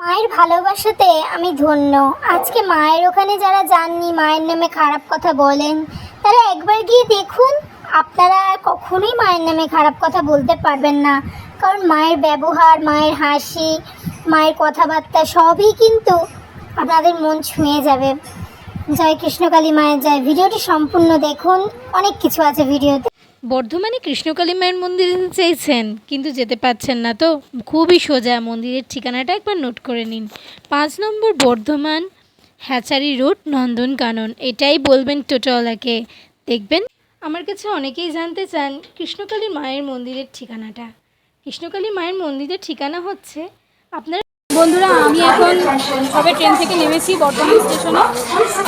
মায়ের ভালোবাসাতে আমি ধন্য। আজকে মায়ের ওখানে যারা যাননি, মায়ের নামে খারাপ কথা বলেন, তারা একবার গিয়ে দেখুন, আপনারা কখনোই মায়ের নামে খারাপ কথা বলতে পারবেন না। কারণ মায়ের ব্যবহার, মায়ের হাসি, মায়ের কথাবার্তা সবই কিন্তু আপনাদের মন ছুঁয়ে যাবে। জয় কৃষ্ণকালী মায়ের জয়। ভিডিওটি সম্পূর্ণ দেখুন। অনেক কিছু আছে ভিডিওতে। বর্ধমানে কৃষ্ণকালী মায়ের মন্দিরে যেতে চেয়েছেন, কিন্তু যেতে পারছেন না তো। খুবই সোজা, মন্দিরের ঠিকানাটা একবার নোট করে নিন। পাঁচ নম্বর বর্ধমান, হ্যাচারি রোড নন্দনকানন এটাই বলবেন টোটোওয়ালাকে। দেখবেন, আমার কাছে অনেকেই জানতে চান কৃষ্ণকালী মায়ের মন্দিরের ঠিকানাটা। কৃষ্ণকালী মায়ের মন্দিরের ঠিকানা হচ্ছে, আপনার বন্ধুরা, আমি এখন সবে ট্রেন থেকে নেমেছি বর্ধমান স্টেশনে।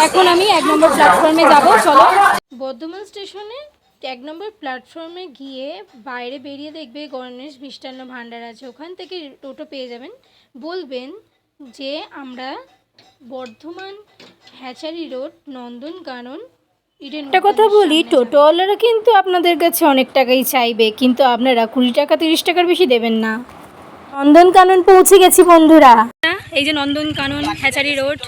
এখন আমি এক নম্বর প্ল্যাটফর্মে যাব। চলো। বর্ধমান স্টেশনে এক নম্বর প্ল্যাটফর্মে গিয়ে বাইরে বেরিয়ে দেখবে গণেশ মিষ্টান্ন ভাণ্ডার আছে। ওখান থেকে টোটো পেয়ে যাবেন। বলবেন যে আমরা Bardhaman hatchery road Nandankanan Eden একটা কথা বলি টোটোওয়ালারা কিন্তু আপনাদের কাছে অনেক টাকাই চাইবে কিন্তু আপনারা কুড়ি টাকা তিরিশ টাকার বেশি দেবেন না। নন্দনকানন পৌঁছে গেছি বন্ধুরা। এই যে নন্দনকানন হ্যাচারি রোড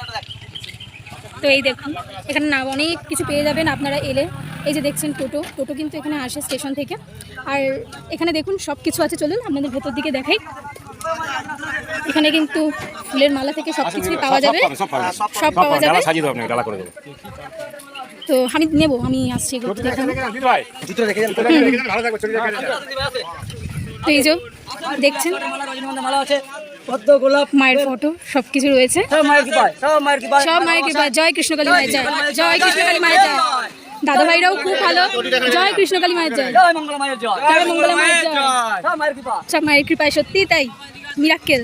তো এই দেখুন এখানে না অনেক কিছু পেয়ে যাবেন। আপনারা এলে এই যে দেখছেন টোটো টোটো কিন্তু এখানে আসে স্টেশন থেকে। আর এখানে দেখুন সব কিছু আছে চলুন আপনাদের ভেতর দিকে দেখাই। এখানে কিন্তু ফুলের মালা থেকে সব কিছুই পাওয়া যাবে। সব পাওয়া যাবে। ডালা সাজিয়ে দেবো আপনাকে ডালা করে দেবো। তো আমি নেব আমি আসছি এগুলো তো এই যে দেখছেন মালা পদ্ম গোলাপ মায়ের ফটো সব কিছু রয়েছে। সব মায়ের কৃপায় সব মায়ের কৃপায়। সব মায়ের কৃপা জয় কৃষ্ণকালী মায়ের জয়। জয় কৃষ্ণকালী মায়ের জয়। দাদা ভাইরাও খুব ভালো। জয় কৃষ্ণকালী মায়ের জয়। জয় মঙ্গলা মায়ের জয়। জয় মঙ্গলা মায়ের জয়। সব মায়ের কৃপা। কৃপায় সত্যি তাই মিরাক্কেল।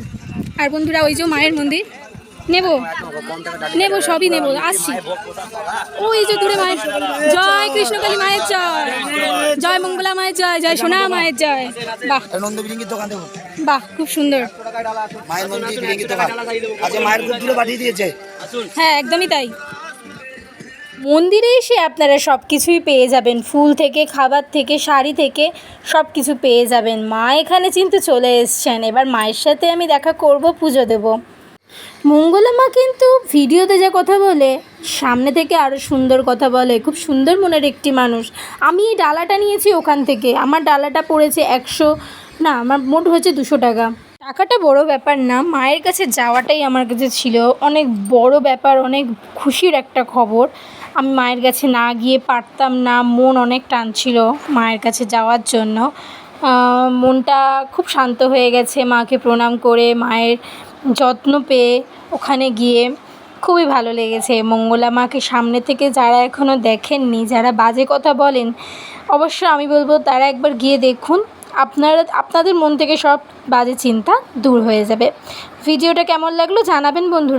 আর বন্ধুরা ওই যে মায়ের মন্দির নেব। নেব সবই নেব আসছি। ওই যে দূরে মায়ের জয় কৃষ্ণকালী মায়ের জয়। জয় মঙ্গলা মায়ের জয় জয় সোনা মায়ের জয়। বাহ। নন্দ দোকান দেবো বাহ খুব সুন্দর। মায়ের মন্দির বিরিঙ্গির দোকান। আজকে মায়ের পাঠিয়ে দিয়েছে। হ্যাঁ একদমই তাই। মন্দিরে এসে আপনারা সব কিছুই পেয়ে যাবেন। ফুল থেকে, খাবার থেকে, শাড়ি থেকে সব কিছু পেয়ে যাবেন। মা এখানে চিন্তা চলে এসছেন। এবার মায়ের সাথে আমি দেখা করব, পুজো দেব। মঙ্গলা মা কিন্তু ভিডিওতে যে কথা বলে, সামনে থেকে আরও সুন্দর কথা বলে। খুব সুন্দর মনের একটি মানুষ। আমি এই ডালাটা নিয়েছি ওখান থেকে। আমার ডালাটা পড়েছে একশো, না, আমার মোট হয়েছে দুশো টাকা। টাকাটা বড় ব্যাপার না। মায়ের কাছে যাওয়াটাই আমার কাছে ছিল অনেক বড় ব্যাপার, অনেক খুশির একটা খবর। আমি মায়ের কাছে না গিয়ে পারতাম না, মন অনেক টানছিল মায়ের কাছে যাওয়ার জন্য। মনটা খুব শান্ত হয়ে গেছে মাকে প্রণাম করে, মায়ের যত্ন পেয়ে ওখানে গিয়ে খুবই ভালো লেগেছে। মঙ্গলা মাকে সামনে থেকে যারা এখনও দেখেননি, যারা বাজে কথা বলেন, অবশ্য আমি বলব তারা একবার গিয়ে দেখুন। আপনারা, আপনাদের মন থেকে সব বাজে চিন্তা দূর হয়ে যাবে। ভিডিওটা কেমন লাগল জানাবেন বন্ধুরা।